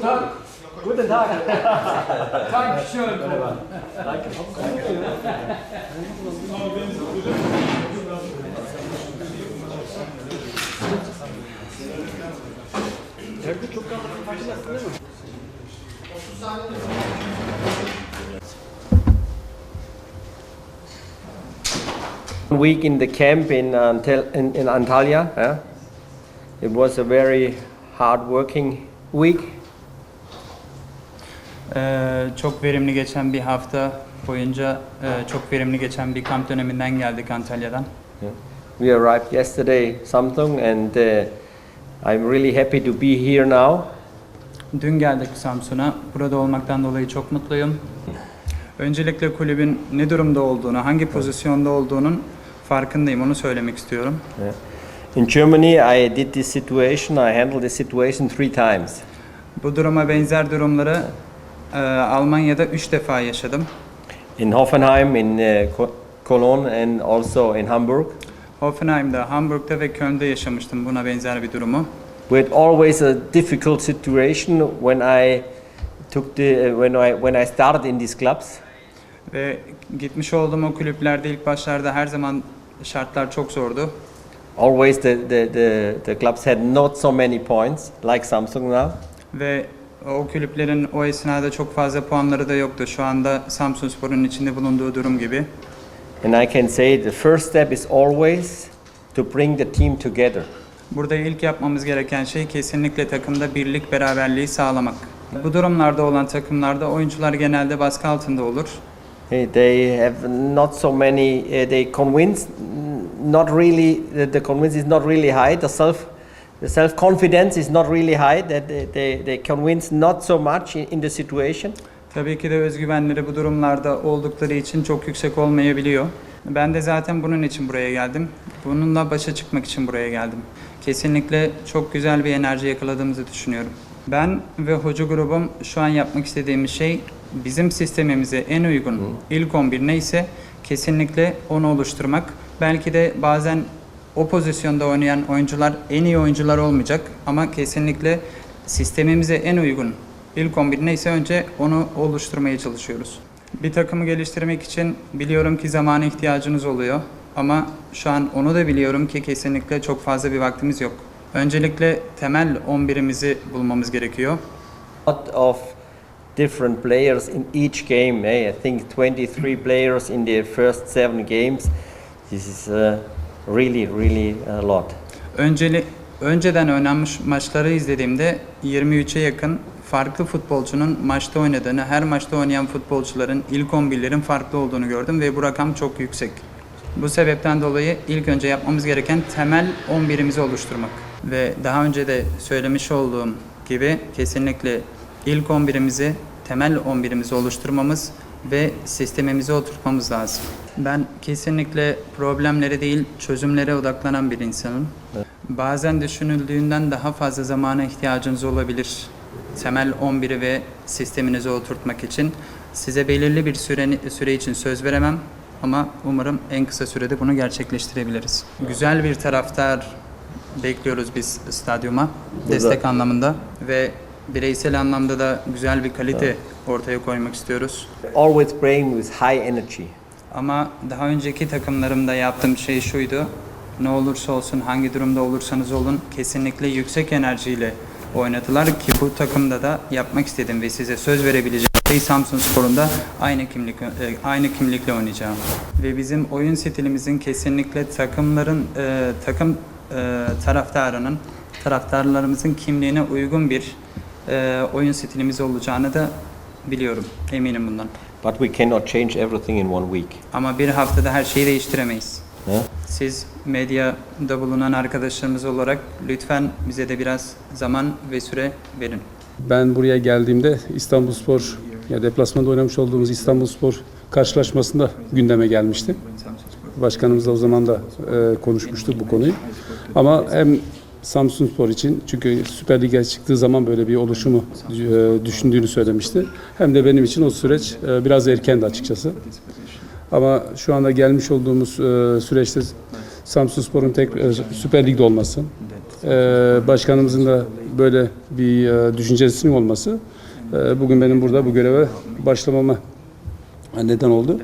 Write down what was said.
Guten Tag. Guten Tag. Dankeschön. week in the camp in, uh, Antal- in, in Antalya. Yeah? It was a very hard working week. Ee, çok verimli geçen bir hafta boyunca e, çok verimli geçen bir kamp döneminden geldik Antalya'dan. We arrived yesterday, Samsung, and uh, I'm really happy to be here now. Dün geldik Samsun'a. Burada olmaktan dolayı çok mutluyum. Öncelikle kulübün ne durumda olduğunu, hangi pozisyonda olduğunun farkındayım. Onu söylemek istiyorum. Yeah. In Germany, I did this situation, I handled this situation three times. Bu duruma benzer durumları e, Almanya'da 3 defa yaşadım. In Hoffenheim, in Ko- Cologne, and also in Hamburg. Hoffenheim'da, Hamburg'da ve Köln'de yaşamıştım buna benzer bir durumu. We had always a difficult situation when I took the uh, when I when I started in these clubs. Ve gitmiş olduğum o kulüplerde ilk başlarda her zaman şartlar çok zordu. Always the, the, the, the clubs had not so many points like Samsung now. Ve o kulüplerin o esnada çok fazla puanları da yoktu. Şu anda Samsunspor'un içinde bulunduğu durum gibi. And I can say the first step is always to bring the team together. Burada ilk yapmamız gereken şey kesinlikle takımda birlik, beraberliği sağlamak. Bu durumlarda olan takımlarda oyuncular genelde baskı altında olur. Hey, They have not so many. Uh, they convince, not really. The convince is not really high. The self, the self confidence is not really high. That they, they, they convince not so much in, in the situation. Tabii ki de özgüvenleri bu durumlarda oldukları için çok yüksek olmayabiliyor. Ben de zaten bunun için buraya geldim. Bununla başa çıkmak için buraya geldim. Kesinlikle çok güzel bir enerji yakaladığımızı düşünüyorum. Ben ve hoca grubum şu an yapmak istediğimiz şey bizim sistemimize en uygun ilk 11 neyse kesinlikle onu oluşturmak. Belki de bazen o pozisyonda oynayan oyuncular en iyi oyuncular olmayacak ama kesinlikle sistemimize en uygun ilk 11 neyse önce onu oluşturmaya çalışıyoruz. Bir takımı geliştirmek için biliyorum ki zamana ihtiyacınız oluyor ama şu an onu da biliyorum ki kesinlikle çok fazla bir vaktimiz yok. Öncelikle temel 11'imizi bulmamız gerekiyor. lot of different players in each game. eh? I think 23 players in the first seven games. This is uh, really, really a lot. Önceli, önceden oynanmış maçları izlediğimde 23'e yakın farklı futbolcunun maçta oynadığını, her maçta oynayan futbolcuların ilk 11'lerin farklı olduğunu gördüm ve bu rakam çok yüksek. Bu sebepten dolayı ilk önce yapmamız gereken temel 11'imizi oluşturmak. Ve daha önce de söylemiş olduğum gibi kesinlikle ilk 11'imizi, temel 11'imizi oluşturmamız ve sistemimize oturtmamız lazım. Ben kesinlikle problemlere değil çözümlere odaklanan bir insanım. Bazen düşünüldüğünden daha fazla zamana ihtiyacınız olabilir. Temel 11'i ve sisteminize oturtmak için size belirli bir süre, süre için söz veremem ama umarım en kısa sürede bunu gerçekleştirebiliriz. Güzel bir taraftar bekliyoruz biz stadyuma destek anlamında ve bireysel anlamda da güzel bir kalite ortaya koymak istiyoruz. Always playing with high energy. Ama daha önceki takımlarımda yaptığım şey şuydu. Ne olursa olsun, hangi durumda olursanız olun kesinlikle yüksek enerjiyle oynadılar ki bu takımda da yapmak istedim ve size söz verebileceğim şey Samsun Spor'un da aynı kimlik e, aynı kimlikle oynayacağım. Ve bizim oyun stilimizin kesinlikle takımların e, takım e, taraftarının taraftarlarımızın kimliğine uygun bir e, oyun stilimiz olacağını da biliyorum. Eminim bundan. But we cannot change everything in one week. Ama bir haftada her şeyi değiştiremeyiz. Yeah? Siz medyada bulunan arkadaşlarımız olarak lütfen bize de biraz zaman ve süre verin. Ben buraya geldiğimde İstanbulspor ya deplasmanda oynamış olduğumuz İstanbulspor karşılaşmasında gündeme gelmişti. Başkanımızla o zaman da e, konuşmuştuk bu konuyu. Ama hem Samsunspor için çünkü Süper Lig'e çıktığı zaman böyle bir oluşumu e, düşündüğünü söylemişti. Hem de benim için o süreç e, biraz erkendi açıkçası. Ama şu anda gelmiş olduğumuz e, süreçte Samsunspor'un tek e, Süper Lig'de olması, başkanımızın da böyle bir e, düşüncesinin olması bugün benim burada bu göreve başlamama neden oldu.